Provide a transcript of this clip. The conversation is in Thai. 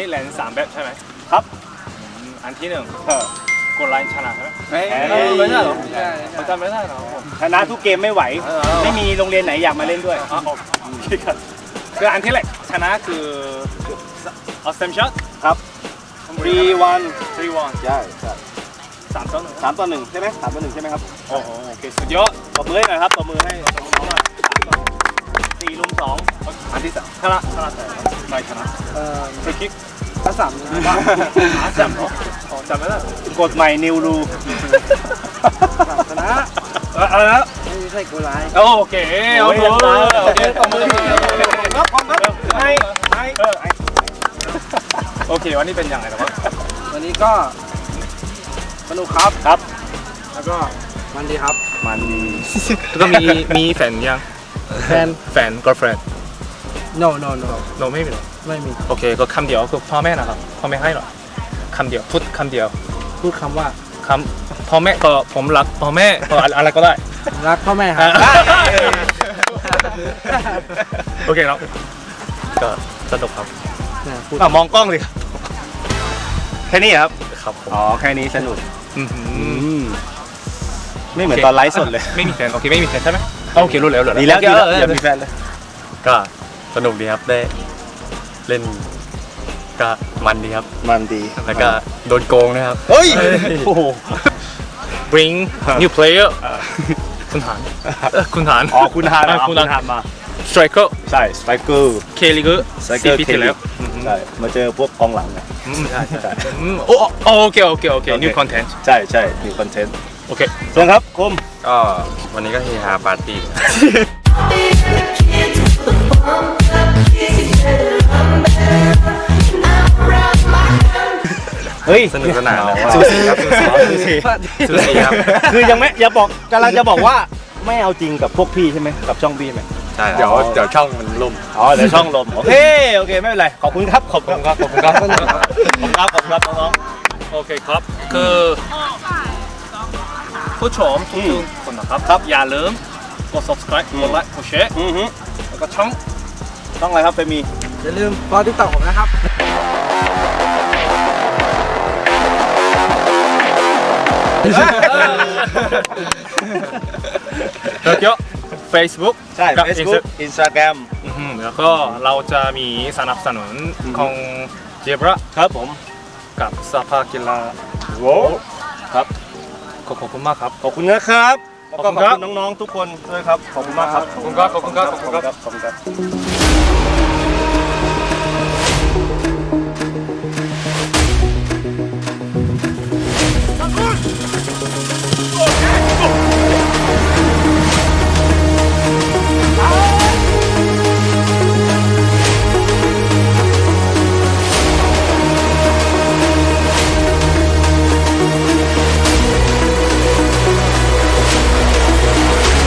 นี่แลนส์สามแบบใช่ไหมครับอืมอันที่หนึ่งเออกดไลน์ชนะใช่ไหมเอ้ยเออไม่ใช่เหรอเขาจำไม่ได้เหรอชนะทุกเกมไม่ไหว เออ ไม่มีโรงเรียนไหนอยากมาเล่นด้วย อ๋อโอเคครับคืออันที่แรกชนะคือเอาสเต็มช็อตครับ 3 1 3 1ใช่ใช่สามต่อหนึ่งสามต่อหนึ่งใช่ไหมสามต่อหนึ่งใช่ไหมครับโอ้โหโอเคสุดยอดตบมือให้หน่อยครับตบมือให้น้องๆหน่อยสี่ลุมสองอันที่สามชนะชนะแต่ ไม่ชนะเอ่อฟรีคิกถ้าสามหาจำเหรออ๋อจำไม่ได้กฎใหม่นิวรูชนะเอออะไรนะไม่ใช่กูร้ายโอเคโอเคโอเคตบมือครับพร้อมครับให้ให้เออโอเค วันนี้เป็นยังไงครับ วันนี้ก็สนุกครับครับ แล้วก็มันดีครับ มันดีก็มีมีแฟนยังแฟนแฟน girlfriend no no no โนไม่มีหรอไม่มีโอเคก็คำเดียวคือพ่อแม่นะครับพ่อแม่ให้หรอคำเดียวพูดคำเดียวพูดคำว่าคำพ่อแม่ก็ผมรักพ่อแม่ก็อะไรก็ได้รักพ่อแม่ครับโอเคเนาะก็สนุกครับเนี่ยพูดอะมองกล้องเลยครับแค่นี้เหรอครับครับผมอ๋อแค่นี้สนุกอื้อหืออืมไม่เหมือนตอนไลฟ์สดเลย ไม่มีแฟนโอเคไม่มีแฟนใช่ไหมโอเครู้แล้วรู้แล้วดีแล้วโอเคดีแล้วเอออย่ามีแฟนเลยก็ สนุกดีครับได้เล่นก็มันดีครับ มันดีแล้วก็โดนโกงนะครับ เฮ้ย โอ้โห bring new player คุณหานเอ้อคุณหานอ๋อคุณฮานอะอ๋อคุคุณณฮานฮานมา striker ใช่สไตรเกอร์ K League สไตรเกอร์ปีที่แล้วอืมใช่มาเจอพวกกองหลังไงอืมใช่ใช่อืมโอ้โอ้โอเคโอเคโอเค new content ใช่ใช่มีคอนเทนต์โอเคเชิญครับคมก็วันนี้ก็เฮฮาปาร์ตี้ เฮ้ย สนุกสนานนะสูสีครับสูสีสูสีสุดสีครับคือยังไม่อย่าบอกกำลังจะบอกว่าไม่เอาจริงกับพวกพี่ใช่ไหมกับช่องพี่ไหมใช่เดี๋ยวเดี๋ยวช่องมันล่มอ๋อเดี๋ยวช่องลมโอเคโอเคไม่เป็นไรขอบคุณครับขอบคุณครับขอบคุณครับขอบคุณครับขอบคุณครับขอบคุณครับน้องโอเคครับคือผู้ชมทุกๆคนนะครับครับอย่าลืมกด subscribe กดไลค์กดแชร์ๆอือฮึแล้วก็ช่องต้องอะไรครับเฟมีอย่าลืมฟอลติ๊กต็อกผมนะครับ แล้วก็ Facebook ใช่ กับ Facebook Instagram อืมแล้วก็เราจะมีสนับสนุนของเจบราครับผม กับสภากีฬาโว้ครับขอบคุณมากครับ ขอบคุณนะครับแล้วก็ขอบขคุอบณครับคุณน้องๆทุกคนด้วยครับ ขอบคุณมากครับ ขอบคุณครับขอบคุณครับขอบคุณครับ ขอบคุณครับ